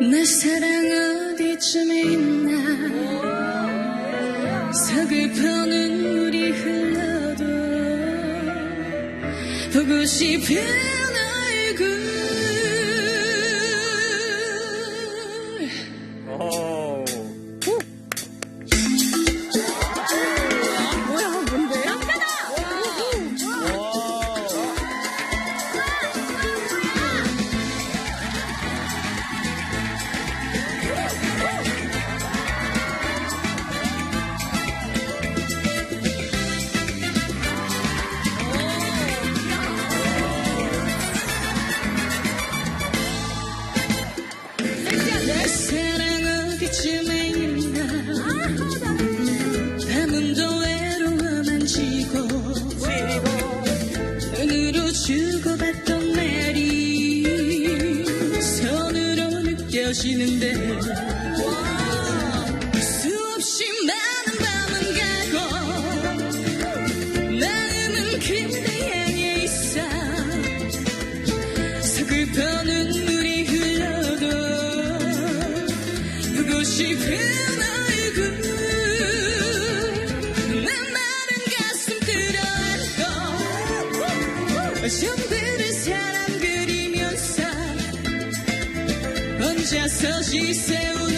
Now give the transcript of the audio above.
내 사랑 어디쯤에 있나? 서글퍼 눈물이 흘러도 보고 싶은 느껴지는데 수없이 많은 밤은 가고 마음은 그대 향해 있어 서글퍼 눈물이 흘러도 보고 싶은 얼굴 내 마른 가슴 끌어안고 혼자서 지새우